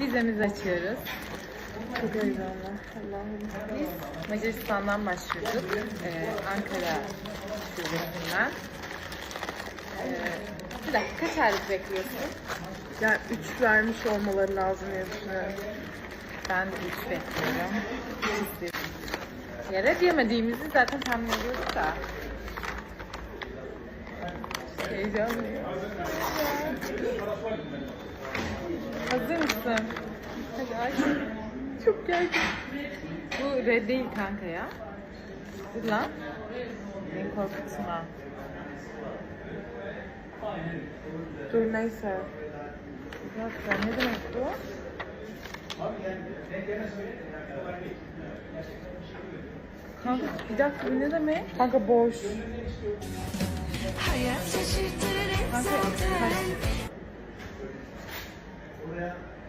Vizemizi açıyoruz. Çok heyecanlı. Biz Macaristan'dan başvurduk. Ee, Ankara şubesinden. Ee, bir dakika kaç aylık bekliyorsun? Yani 3 vermiş olmaları lazım diye düşünüyorum. Ben de 3 bekliyorum. Üç istiyorum. Ya red yemediğimizi zaten tahmin ediyorduk da. Heyecanlıyım. Aç. Çok gergin. Bu red değil kanka ya. Dur lan. Beni korkutma. Dur neyse. Bir ne demek bu? Kanka bir dakika bu ne demek? Kanka boş. Kanka kaç-